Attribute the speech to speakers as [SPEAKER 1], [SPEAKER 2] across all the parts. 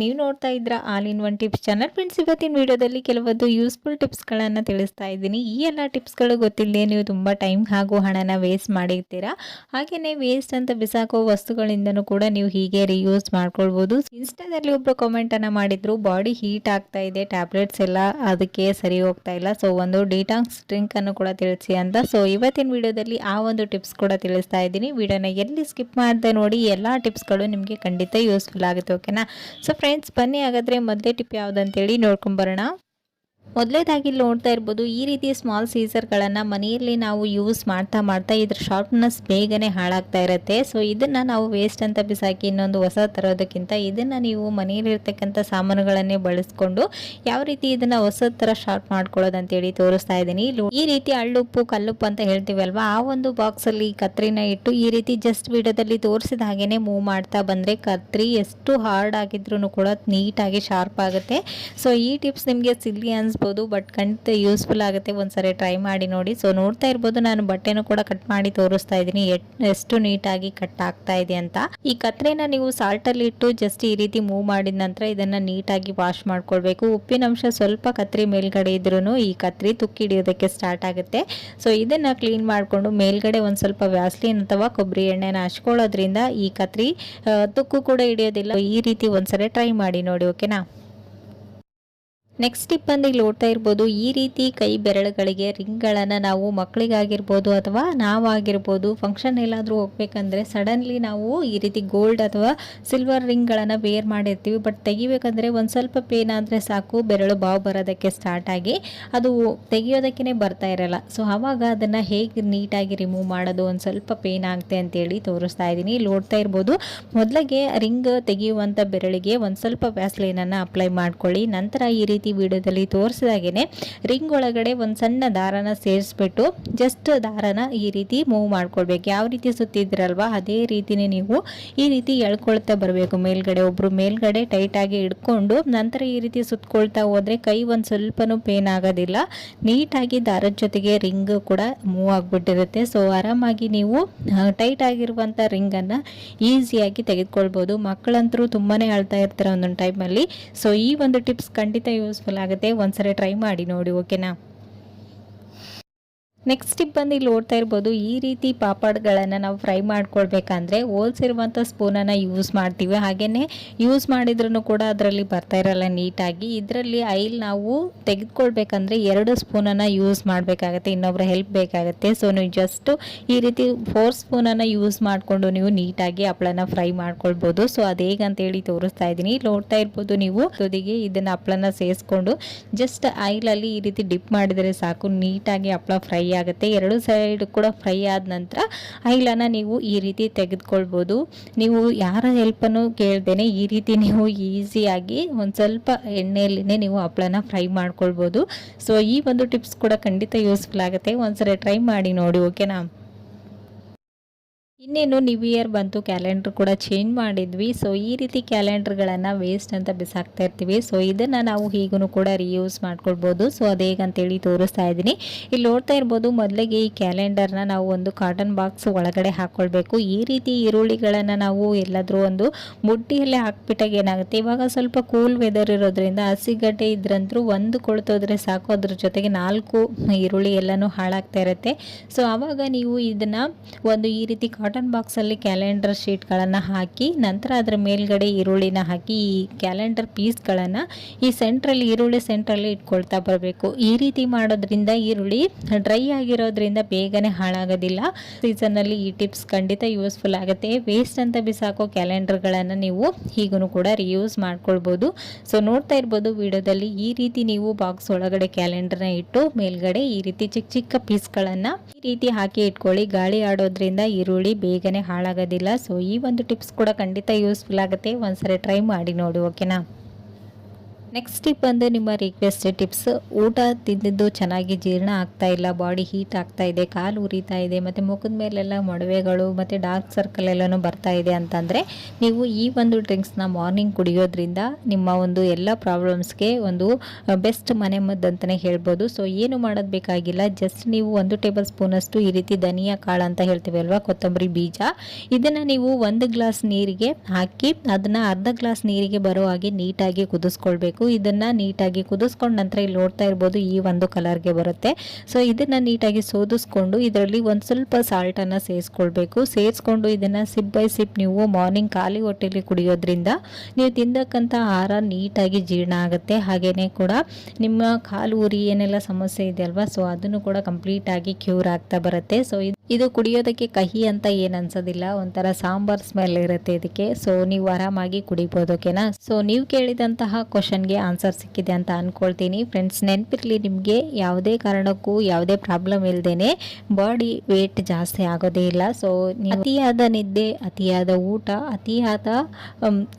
[SPEAKER 1] ನೀವು ನೋಡ್ತಾ ಇದ್ರ all in one tips channel friends, ಇವತ್ತಿನ ವಿಡಿಯೋದಲ್ಲಿ ಕೆಲವೊಂದು ಯೂಸ್ಫುಲ್ ಟಿಪ್ಸ್ ಗಳನ್ನ ತಿಳಿಸ್ತಾ ಇದ್ದೀನಿ. ಈ ಎಲ್ಲ ಟಿಪ್ಸ್ಗಳು ಗೊತ್ತಿಲ್ಲದೆ ನೀವು ತುಂಬಾ ಟೈಮ್ ಹಾಗೂ ಹಣನ ವೇಸ್ಟ್ ಮಾಡಿರ್ತೀರಾ? ಹಾಗೆಯೇ ವೇಸ್ಟ್ ಅಂತ ಬಿಸಾಕೋ ವಸ್ತುಗಳಿಂದನೂ ಕೂಡ ನೀವು ಹೀಗೆ ರಿಯೂಸ್ ಮಾಡ್ಕೊಳ್ಬೋದು. ಇನ್ಸ್ಟಾದಲ್ಲಿ ಒಬ್ಬರು ಅನ್ನ ಮಾಡಿದ್ರು ಬಾಡಿ ಹೀಟ್ ಆಗ್ತಾ ಇದೆ ಟ್ಯಾಬ್ಲೆಟ್ಸ್ ಎಲ್ಲ ಅದಕ್ಕೆ ಸರಿ ಹೋಗ್ತಾ ಇಲ್ಲ ಸೊ ಒಂದು ಡಿಟಾಕ್ಸ್ ಡ್ರಿಂಕ್ ಅನ್ನು ಕೂಡ ತಿಳಿಸಿ ಅಂತ. ಸೊ ಇವತ್ತಿನ ವಿಡಿಯೋದಲ್ಲಿ ಆ ಒಂದು ಟಿಪ್ಸ್ ಕೂಡ ತಿಳಿಸ್ತಾ ಇದ್ದೀನಿ. ವಿಡಿಯೋನ ಎಲ್ಲಿ ಸ್ಕಿಪ್ ಮಾಡದೆ ನೋಡಿ ಎಲ್ಲ ಟಿಪ್ಸ್ಗಳು ನಿಮಗೆ ಖಂಡಿತ ಯೂಸ್ಫುಲ್ ಆಗುತ್ತೆ ಓಕೆನಾ ಸೊ ಫ್ರೆಂಡ್ಸ್ ಬನ್ನಿ ಹಾಗಾದರೆ ಮೊದಲೇ ಟಿಪ್ ಯಾವುದಂತೇಳಿ ನೋಡ್ಕೊಂಬರೋಣ ಮೊದಲೇದಾಗಿ ನೋಡ್ತಾ ಇರ್ಬೋದು, ಈ ರೀತಿ ಸ್ಮಾಲ್ ಸೀಸರ್ಗಳನ್ನು ಮನೆಯಲ್ಲಿ ನಾವು ಯೂಸ್ ಮಾಡ್ತಾ ಮಾಡ್ತಾ ಇದ್ರ ಶಾರ್ಪ್ನೆಸ್ ಬೇಗನೆ ಹಾಳಾಗ್ತಾ ಇರುತ್ತೆ. ಸೊ ಇದನ್ನು ನಾವು ವೇಸ್ಟ್ ಅಂತ ಬಿಸಾಕಿ ಇನ್ನೊಂದು ಹೊಸ ತರೋದಕ್ಕಿಂತ ಇದನ್ನು ನೀವು ಮನೆಯಲ್ಲಿರ್ತಕ್ಕಂಥ ಸಾಮಾನುಗಳನ್ನೇ ಬಳಸ್ಕೊಂಡು ಯಾವ ರೀತಿ ಇದನ್ನು ಹೊಸ ಥರ ಶಾರ್ಪ್ ಮಾಡ್ಕೊಳ್ಳೋದು ಅಂತೇಳಿ ತೋರಿಸ್ತಾ ಇದ್ದೀನಿ. ಈ ರೀತಿ ಅಳ್ಳುಪ್ಪು ಕಲ್ಲುಪ್ಪು ಅಂತ ಹೇಳ್ತೀವಲ್ವಾ, ಆ ಒಂದು ಬಾಕ್ಸಲ್ಲಿ ಕತ್ರಿನ ಇಟ್ಟು ಈ ರೀತಿ ಜಸ್ಟ್ ವಿಡಿಯೋದಲ್ಲಿ ತೋರಿಸಿದ ಹಾಗೇನೆ ಮೂವ್ ಮಾಡ್ತಾ ಬಂದರೆ ಕತ್ರಿ ಎಷ್ಟು ಹಾರ್ಡ್ ಆಗಿದ್ರು ಕೂಡ ನೀಟಾಗಿ ಶಾರ್ಪ್ ಆಗುತ್ತೆ. ಸೊ ಈ ಟಿಪ್ಸ್ ನಿಮಗೆ ಸಿಲ್ಲಿ ಅನ್ಸ್ಬೋದು ಬಟ್ ಖಂಡಿತ ಯೂಸ್ಫುಲ್ ಆಗುತ್ತೆ. ಒಂದ್ಸರಿ ಟ್ರೈ ಮಾಡಿ ನೋಡಿ. ಸೊ, ನೋಡ್ತಾ ಇರ್ಬೋದು, ನಾನು ಬಟ್ಟೆನೂ ಕೂಡ ಕಟ್ ಮಾಡಿ ತೋರಿಸ್ತಾ ಇದ್ದೀನಿ. ಎಷ್ಟು ನೀಟಾಗಿ ಕಟ್ ಆಗ್ತಾ ಇದೆ ಅಂತ. ಈ ಕತ್ರೆನ ನೀವು ಸಾಲ್ಟಲ್ಲಿ ಇಟ್ಟು ಜಸ್ಟ್ ಈ ರೀತಿ ಮೂವ್ ಮಾಡಿದ ನಂತರ ಇದನ್ನ ನೀಟಾಗಿ ವಾಶ್ ಮಾಡ್ಕೊಳ್ಬೇಕು. ಉಪ್ಪಿನಂಶ ಸ್ವಲ್ಪ ಕತ್ರಿ ಮೇಲ್ಗಡೆ ಇದ್ರೂ ಈ ಕತ್ರಿ ತುಕ್ಕಿ ಹಿಡಿಯೋದಕ್ಕೆ ಸ್ಟಾರ್ಟ್ ಆಗುತ್ತೆ. ಸೊ, ಇದನ್ನ ಕ್ಲೀನ್ ಮಾಡಿಕೊಂಡು ಮೇಲ್ಗಡೆ ಒಂದು ಸ್ವಲ್ಪ ವ್ಯಾಸ್ಲಿನ್ ಅಥವಾ ಕೊಬ್ಬರಿ ಎಣ್ಣೆನ ಹಚ್ಕೊಳ್ಳೋದ್ರಿಂದ ಈ ಕತ್ರಿ ತುಕ್ಕು ಕೂಡ ಹಿಡಿಯೋದಿಲ್ಲ. ಈ ರೀತಿ ಒಂದ್ಸರಿ ಟ್ರೈ ಮಾಡಿ ನೋಡಿ, ಓಕೆನಾ? ನೆಕ್ಸ್ಟ್ ಟಿಪ್ ಅಂದ್ರೆ ಇಲ್ಲಿ ನೋಡ್ತಾ ಇರ್ಬೋದು, ಈ ರೀತಿ ಕೈ ಬೆರಳುಗಳಿಗೆ ರಿಂಗ್ಗಳನ್ನು ನಾವು ಮಕ್ಕಳಿಗಾಗಿರ್ಬೋದು ಅಥವಾ ನಾವಾಗಿರ್ಬೋದು ಫಂಕ್ಷನ್ ಎಲ್ಲಾದರೂ ಹೋಗ್ಬೇಕಂದ್ರೆ ಸಡನ್ಲಿ ನಾವು ಈ ರೀತಿ ಗೋಲ್ಡ್ ಅಥವಾ ಸಿಲ್ವರ್ ರಿಂಗ್ಗಳನ್ನು ವೇರ್ ಮಾಡಿರ್ತೀವಿ. ಬಟ್ ತೆಗಿಬೇಕಂದ್ರೆ ಒಂದು ಸ್ವಲ್ಪ ಪೇನ್ ಆದರೆ ಸಾಕು, ಬೆರಳು ಬಾವು ಬರೋದಕ್ಕೆ ಸ್ಟಾರ್ಟ್ ಆಗಿ ಅದು ತೆಗಿಯೋದಕ್ಕೇ ಬರ್ತಾ ಇರಲ್ಲ. ಸೊ ಆವಾಗ ಅದನ್ನು ಹೇಗೆ ನೀಟಾಗಿ ರಿಮೂವ್ ಮಾಡೋದು, ಒಂದು ಸ್ವಲ್ಪ ಪೇನ್ ಆಗುತ್ತೆ ಅಂತೇಳಿ ತೋರಿಸ್ತಾ ಇದ್ದೀನಿ. ಇಲ್ಲಿ ನೋಡ್ತಾ ಇರ್ಬೋದು, ಮೊದಲಿಗೆ ರಿಂಗ್ ತೆಗೆಯುವಂಥ ಬೆರಳಿಗೆ ಒಂದು ಸ್ವಲ್ಪ ವ್ಯಾಸ್ಲೈನನ್ನು ಅಪ್ಲೈ ಮಾಡ್ಕೊಳ್ಳಿ. ನಂತರ ಈ ರೀತಿ ವಿಡಿಯೋದಲ್ಲಿ ತೋರಿಸಿದಾಗೇನೆ ರಿಂಗ್ ಒಳಗಡೆ ಒಂದು ಸಣ್ಣ ದಾರನ ಸೇರಿಸ್ಬಿಟ್ಟು ಜಸ್ಟ್ ದಾರನ ಈ ರೀತಿ ಮೂವ್ ಮಾಡ್ಕೊಳ್ಬೇಕು ಯಾವ ರೀತಿ ಸುತ್ತಿದ್ರಲ್ವಾ ಅದೇ ರೀತಿನೇ ನೀವು ಈ ರೀತಿ ಎಳ್ಕೊಳ್ತಾ ಬರಬೇಕು. ಮೇಲ್ಗಡೆ ಒಬ್ರು ಮೇಲ್ಗಡೆ ಟೈಟಾಗಿ ಹಿಡ್ಕೊಂಡು ನಂತರ ಈ ರೀತಿ ಸುತ್ತಕೊಳ್ತಾ ಹೋದರೆ ಕೈ ಒಂದು ಸ್ವಲ್ಪನೂ ಪೇನ್ ಆಗೋದಿಲ್ಲ. ನೀಟಾಗಿ ದಾರದ ಜೊತೆಗೆ ರಿಂಗ್ ಕೂಡ ಮೂವ್ ಆಗಿಬಿಟ್ಟಿರುತ್ತೆ. ಸೊ ಆರಾಮಾಗಿ ನೀವು ಟೈಟ್ ಆಗಿರುವಂಥ ರಿಂಗನ್ನು ಈಸಿಯಾಗಿ ತೆಗೆದುಕೊಳ್ಬೋದು. ಮಕ್ಕಳಂತರೂ ತುಂಬಾ ಅಳ್ತಾ ಇರ್ತಾರೆ ಒಂದೊಂದು ಟೈಮಲ್ಲಿ ಸೊ ಈ ಒಂದು ಟಿಪ್ಸ್ ಖಂಡಿತ ಯೂಸ್ಫುಲ್ ಆಗುತ್ತೆ. ಒಂದ್ಸರಿ ಟ್ರೈ ಮಾಡಿ ನೋಡಿ ಓಕೆನಾ? ನೆಕ್ಸ್ಟ್ ಟಿಪ್ ಬಂದು ಇಲ್ಲಿ ನೋಡ್ತಾ ಇರ್ಬೋದು, ಈ ರೀತಿ ಪಾಪಾಡ್ಗಳನ್ನು ನಾವು ಫ್ರೈ ಮಾಡ್ಕೊಳ್ಬೇಕಂದ್ರೆ ಹೋಲ್ಸಿರುವಂಥ ಸ್ಪೂನನ್ನು ಯೂಸ್ ಮಾಡ್ತೀವಿ. ಹಾಗೆಯೇ ಯೂಸ್ ಮಾಡಿದ್ರೂ ಕೂಡ ಅದರಲ್ಲಿ ಬರ್ತಾ ಇರಲ್ಲ ನೀಟಾಗಿ. ಇದರಲ್ಲಿ ಐಲ್ ನಾವು ತೆಗೆದುಕೊಳ್ಬೇಕಂದ್ರೆ ಎರಡು ಸ್ಪೂನನ್ನು ಯೂಸ್ ಮಾಡಬೇಕಾಗತ್ತೆ ಇನ್ನೊಬ್ಬರ ಹೆಲ್ಪ್ ಬೇಕಾಗುತ್ತೆ. ಸೊ ನೀವು ಜಸ್ಟ್ ಈ ರೀತಿ ಫೋರ್ ಸ್ಪೂನನ್ನು ಯೂಸ್ ಮಾಡಿಕೊಂಡು ನೀವು ನೀಟಾಗಿ ಹಪ್ಪಳನ ಫ್ರೈ ಮಾಡ್ಕೊಳ್ಬೋದು. ಸೊ ಅದು ಹೇಗಂತೇಳಿ ತೋರಿಸ್ತಾ ಇದ್ದೀನಿ. ನೋಡ್ತಾ ಇರ್ಬೋದು ನೀವು, ಜೊತೆಗೆ ಇದನ್ನು ಹಪ್ಪಳನ ಸೇರಿಸ್ಕೊಂಡು ಜಸ್ಟ್ ಆಯಿಲಲ್ಲಿ ಈ ರೀತಿ ಡಿಪ್ ಮಾಡಿದರೆ ಸಾಕು, ನೀಟಾಗಿ ಹಪ್ಪಳ ಫ್ರೈ ಆಗುತ್ತೆ. ಎರಡು ಸೈಡ್ ಕೂಡ ಫ್ರೈ ಆದ ನಂತರ ಐಲನ ನೀವು ಈ ರೀತಿ ತೆಗೆದುಕೊಳ್ಬೋದು. ನೀವು ಯಾರ ಹೆಲ್ಪನ್ನು ಕೇಳ್ದೇನೆ ಈ ರೀತಿ ನೀವು ಈಸಿಯಾಗಿ ಒಂದು ಸ್ವಲ್ಪ ಎಣ್ಣೆಯಲ್ಲಿನೇ ನೀವು ಹಪ್ಪಳನ ಫ್ರೈ ಮಾಡ್ಕೊಳ್ಬೋದು. ಸೊ ಈ ಒಂದು ಟಿಪ್ಸ್ ಕೂಡ ಖಂಡಿತ ಯೂಸ್ಫುಲ್ ಆಗುತ್ತೆ. ಒಂದ್ಸರಿ ಟ್ರೈ ಮಾಡಿ ನೋಡಿ ಓಕೆನಾ ಇನ್ನೇನು ನ್ಯೂ ಇಯರ್ ಬಂತು ಕ್ಯಾಲೆಂಡರ್ ಕೂಡ ಚೇಂಜ್ ಮಾಡಿದ್ವಿ. ಸೊ ಈ ರೀತಿ ಕ್ಯಾಲೆಂಡರ್ಗಳನ್ನು ವೇಸ್ಟ್ ಅಂತ ಬಿಸಾಕ್ತಾ ಇರ್ತೀವಿ. ಸೊ ಇದನ್ನು ನಾವು ಹೀಗೂ ಕೂಡ ರಿಯೂಸ್ ಮಾಡ್ಕೊಳ್ಬೋದು. ಸೊ ಅದು ಹೇಗಂತೇಳಿ ತೋರಿಸ್ತಾ ಇದ್ದೀನಿ. ಇಲ್ಲಿ ನೋಡ್ತಾ ಇರ್ಬೋದು, ಮೊದಲಿಗೆ ಈ ಕ್ಯಾಲೆಂಡರ್ನ ನಾವು ಒಂದು ಕಾಟನ್ ಬಾಕ್ಸ್ ಒಳಗಡೆ ಹಾಕ್ಕೊಳ್ಬೇಕು ಈ ರೀತಿ ಈರುಳ್ಳಿಗಳನ್ನು ನಾವು ಎಲ್ಲಾದರೂ ಒಂದು ಮುಟ್ಟಿಯಲ್ಲೇ ಹಾಕ್ಬಿಟ್ಟಾಗ ಏನಾಗುತ್ತೆ? ಇವಾಗ ಸ್ವಲ್ಪ ಕೂಲ್ ವೆದರ್ ಇರೋದ್ರಿಂದ ಹಸಿಗಡ್ಡೆ ಇದ್ರಂತೂ ಒಂದು ಕೊಳ್ತೋದ್ರೆ ಸಾಕು. ಅದ್ರ ಜೊತೆಗೆ ನಾಲ್ಕು ಈರುಳ್ಳಿ ಎಲ್ಲನೂ ಹಾಳಾಗ್ತಾ ಇರುತ್ತೆ. ಸೊ ಆವಾಗ ನೀವು ಇದನ್ನು ಒಂದು ಈ ರೀತಿ ಕಾಟನ್ ಬಾಕ್ಸಲ್ಲಿ ಕ್ಯಾಲೆಂಡರ್ ಶೀಟ್ಗಳನ್ನು ಹಾಕಿ, ನಂತರ ಅದರ ಮೇಲ್ಗಡೆ ಈರುಳ್ಳಿನ ಹಾಕಿ, ಈ ಕ್ಯಾಲೆಂಡರ್ ಪೀಸ್ಗಳನ್ನು ಈ ಸೆಂಟ್ರಲ್ಲಿ ಈರುಳ್ಳಿ ಸೆಂಟ್ರಲ್ಲಿ ಇಟ್ಕೊಳ್ತಾ ಬರಬೇಕು. ಈ ರೀತಿ ಮಾಡೋದ್ರಿಂದ ಈರುಳ್ಳಿ ಡ್ರೈ ಆಗಿರೋದ್ರಿಂದ ಬೇಗನೆ ಹಾಳಾಗೋದಿಲ್ಲ. ಸೀಸನ್ನಲ್ಲಿ ಈ ಟಿಪ್ಸ್ ಖಂಡಿತ ಯೂಸ್ಫುಲ್ ಆಗುತ್ತೆ. ವೇಸ್ಟ್ ಅಂತ ಬಿಸಾಕೋ ಕ್ಯಾಲೆಂಡರ್ಗಳನ್ನು ನೀವು ಹೀಗೂ ಕೂಡ ರಿಯೂಸ್ ಮಾಡ್ಕೊಳ್ಬೋದು. ಸೊ ನೋಡ್ತಾ ಇರ್ಬೋದು ವಿಡಿಯೋದಲ್ಲಿ ಈ ರೀತಿ ನೀವು ಬಾಕ್ಸ್ ಒಳಗಡೆ ಕ್ಯಾಲೆಂಡರ್ನ ಇಟ್ಟು, ಮೇಲ್ಗಡೆ ಈ ರೀತಿ ಚಿಕ್ಕ ಚಿಕ್ಕ ಪೀಸ್ಗಳನ್ನು ಈ ರೀತಿ ಹಾಕಿ ಇಟ್ಕೊಳ್ಳಿ. ಗಾಳಿ ಆಡೋದ್ರಿಂದ ಈರುಳ್ಳಿ ಬೇಗನೆ ಹಾಳಾಗೋದಿಲ್ಲ. ಸೊ ಈ ಒಂದು ಟಿಪ್ಸ್ ಕೂಡ ಖಂಡಿತ ಯೂಸ್ಫುಲ್ ಆಗುತ್ತೆ. ಒಂದ್ಸರಿ ಟ್ರೈ ಮಾಡಿ ನೋಡಿ ಓಕೆನಾ ನೆಕ್ಸ್ಟ್ ಟಿಪ್ ಬಂದು ನಿಮ್ಮ ರಿಕ್ವೆಸ್ಟ್ ಟಿಪ್ಸ್ ಊಟ ತಿಂದಿದ್ದು ಚೆನ್ನಾಗಿ ಜೀರ್ಣ ಆಗ್ತಾ ಇಲ್ಲ ಬಾಡಿ ಹೀಟ್ ಆಗ್ತಾ ಇದೆ, ಕಾಲು ಉರಿತಾ ಇದೆ, ಮತ್ತು ಮುಖದ ಮೇಲೆಲ್ಲ ಮೊಡವೆಗಳು, ಮತ್ತು ಡಾರ್ಕ್ ಸರ್ಕಲ್ ಎಲ್ಲನೂ ಬರ್ತಾ ಇದೆ ಅಂತಂದರೆ ನೀವು ಈ ಒಂದು ಡ್ರಿಂಕ್ಸ್ನ ಮಾರ್ನಿಂಗ್ ಕುಡಿಯೋದ್ರಿಂದ ನಿಮ್ಮ ಒಂದು ಎಲ್ಲ ಪ್ರಾಬ್ಲಮ್ಸ್ಗೆ ಒಂದು ಬೆಸ್ಟ್ ಮನೆ ಮದ್ದು ಅಂತಲೇ ಹೇಳ್ಬೋದು. ಸೊ ಏನು ಮಾಡೋದು ಬೇಕಾಗಿಲ್ಲ. ಜಸ್ಟ್ ನೀವು ಒಂದು ಟೇಬಲ್ ಸ್ಪೂನಷ್ಟು ಈ ರೀತಿ ಧನಿಯಾ ಕಾಳು ಅಂತ ಹೇಳ್ತೀವಿ ಅಲ್ವಾ? ಕೊತ್ತಂಬರಿ ಬೀಜ. ಇದನ್ನು ನೀವು ಒಂದು ಗ್ಲಾಸ್ ನೀರಿಗೆ ಹಾಕಿ, ಅದನ್ನು ಅರ್ಧ ಗ್ಲಾಸ್ ನೀರಿಗೆ ಬರೋ ಹಾಗೆ ನೀಟಾಗಿ ಕುದಿಸ್ಕೊಳ್ಬೇಕು. ಇದನ್ನು ನೀಟಾಗಿ ಕುದಿಸ್ಕೊಂಡ ನಂತರ ಇಲ್ಲಿ ನೋಡ್ತಾ ಇರ್ಬೋದು ಈ ಒಂದು ಕಲರ್ಗೆ ಬರುತ್ತೆ. ಸೊ ಇದನ್ನು ನೀಟಾಗಿ ಸೋದಿಸ್ಕೊಂಡು ಇದರಲ್ಲಿ ಒಂದು ಸ್ವಲ್ಪ ಸಾಲ್ಟನ್ನು ಸೇರಿಸ್ಕೊಳ್ಬೇಕು ಸೇರಿಸ್ಕೊಂಡು ಇದನ್ನು ಸಿಪ್ ಬೈ ಸಿಪ್ ನೀವು ಮಾರ್ನಿಂಗ್ ಖಾಲಿ ಹೊಟ್ಟೆಲಿ ಕುಡಿಯೋದ್ರಿಂದ ನೀವು ತಿಂದಕ್ಕಂಥ ಆಹಾರ ನೀಟಾಗಿ ಜೀರ್ಣ ಆಗುತ್ತೆ. ಹಾಗೆಯೇ ಕೂಡ ನಿಮ್ಮ ಕಾಲು ಉರಿ ಏನೆಲ್ಲ ಸಮಸ್ಯೆ ಇದೆ ಅಲ್ವಾ ಸೊ ಅದನ್ನು ಕೂಡ ಕಂಪ್ಲೀಟಾಗಿ ಕ್ಯೂರ್ ಆಗ್ತಾ ಬರುತ್ತೆ. ಸೊ ಇದು ಕುಡಿಯೋದಕ್ಕೆ ಕಹಿ ಅಂತ ಏನು ಅನ್ಸೋದಿಲ್ಲ, ಒಂಥರ ಸಾಂಬಾರ್ ಸ್ಮೆಲ್ ಇರುತ್ತೆ ಇದಕ್ಕೆ. ಸೊ ನೀವು ಆರಾಮಾಗಿ ಕುಡಿಬೋದು, ಓಕೆನಾ? ಸೊ ನೀವು ಕೇಳಿದಂತಹ ಕ್ವಶನ್ಗೆ ಆನ್ಸರ್ ಸಿಕ್ಕಿದೆ ಅಂತ ಅಂದ್ಕೊಳ್ತೀನಿ ಫ್ರೆಂಡ್ಸ್ ನೆನಪಿರಲಿ ನಿಮಗೆ ಯಾವುದೇ ಕಾರಣಕ್ಕೂ ಯಾವುದೇ ಪ್ರಾಬ್ಲಮ್ ಇಲ್ಲದೇನೆ ಬಾಡಿ ವೇಟ್ ಜಾಸ್ತಿ ಆಗೋದೇ ಇಲ್ಲ. ಸೊ ಅತಿಯಾದ ನಿದ್ದೆ, ಅತಿಯಾದ ಊಟ, ಅತಿಯಾದ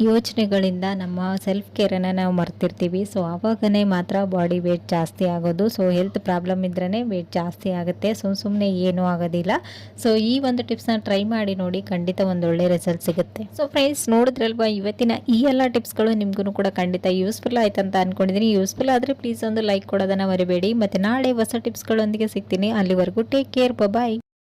[SPEAKER 1] ಯೋಚನೆಗಳಿಂದ ನಮ್ಮ ಸೆಲ್ಫ್ ಕೇರನ್ನು ನಾವು ಮರ್ತಿರ್ತೀವಿ. ಸೊ ಆವಾಗನೇ ಮಾತ್ರ ಬಾಡಿ ವೇಟ್ ಜಾಸ್ತಿ ಆಗೋದು. ಸೊ ಹೆಲ್ತ್ ಪ್ರಾಬ್ಲಮ್ ಇದ್ರೇ ವೇಟ್ ಜಾಸ್ತಿ ಆಗುತ್ತೆ. ಸೊ ಸುಮ್ಮನೆ ಏನೂ ಆಗೋದಿಲ್ಲ. ಸೊ ಈ ಒಂದು ಟಿಪ್ಸ್ನ ಟ್ರೈ ಮಾಡಿ ನೋಡಿ ಖಂಡಿತ ಒಂದು ಒಳ್ಳೆ ರಿಸಲ್ಟ್ ಸಿಗುತ್ತೆ. ಸೊ ಫ್ರೆಂಡ್ಸ್ ನೋಡಿದ್ರಲ್ವಾ, ಇವತ್ತಿನ ಈ ಎಲ್ಲ ಟಿಪ್ಸ್ಗಳು ನಿಮ್ಗೂ ಕೂಡ ಖಂಡಿತ ಯೂಸ್ಫುಲ್ ಆಯ್ತು ಅಂತ ಅನ್ಕೊಂಡಿದ್ದೀನಿ ಯೂಸ್ಫುಲ್ ಆದರೆ ಪ್ಲೀಸ್ ಒಂದು ಲೈಕ್ ಕೊಡೋದನ್ನ ಮರಿಬೇಡಿ. ಮತ್ತೆ ನಾಳೆ ಹೊಸ ಟಿಪ್ಸ್ಗಳೊಂದಿಗೆ ಸಿಗ್ತೀನಿ. ಅಲ್ಲಿವರೆಗೂ ಟೇಕ್ ಕೇರ್ ಬಾಯ್